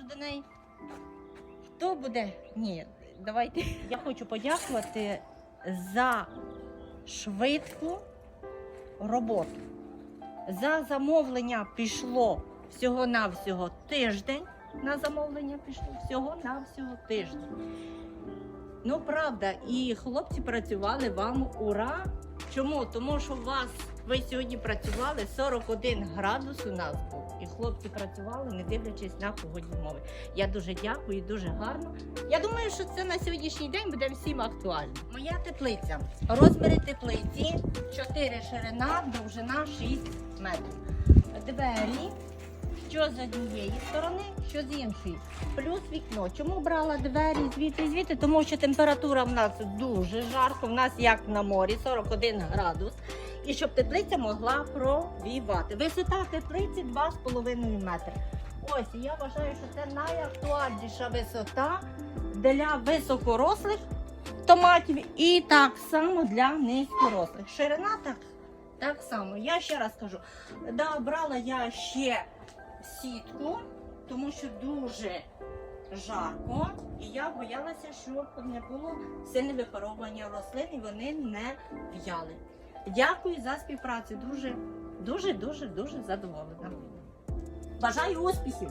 кажу до неї, хто буде? Ні, давайте. Я хочу подякувати за швидку роботу. За замовлення пішло всього-навсього тиждень. На замовлення пішло всього-навсього тиждень. Ну, правда, і хлопці працювали вам ура. Чому? Тому що у вас ви сьогодні працювали 41 градус у нас був. І хлопці працювали, не дивлячись на погодні умови. Я дуже дякую, дуже гарно. Я думаю, що це на сьогоднішній день буде всім актуально. Моя теплиця. Розміри теплиці 4 ширина, довжина 6 метрів. Двері, що з однієї сторони, що з іншої. Плюс вікно. Чому брала двері звідти звідти? Тому що температура в нас дуже жарко, в нас як на морі, 41 градус. І щоб теплиця могла провівати. Висота теплиці 2,5 метри. Ось, я вважаю, що це найактуальніша висота для високорослих томатів і так само для низькорослих. Ширина так, так само. Я ще раз кажу, да, брала я ще сітку, тому що дуже жарко, і я боялася, щоб не було сильне випаровування рослин і вони не в'яли. Дякую за співпрацю. Дуже, дуже, дуже, дуже задоволена. Бажаю успіхів!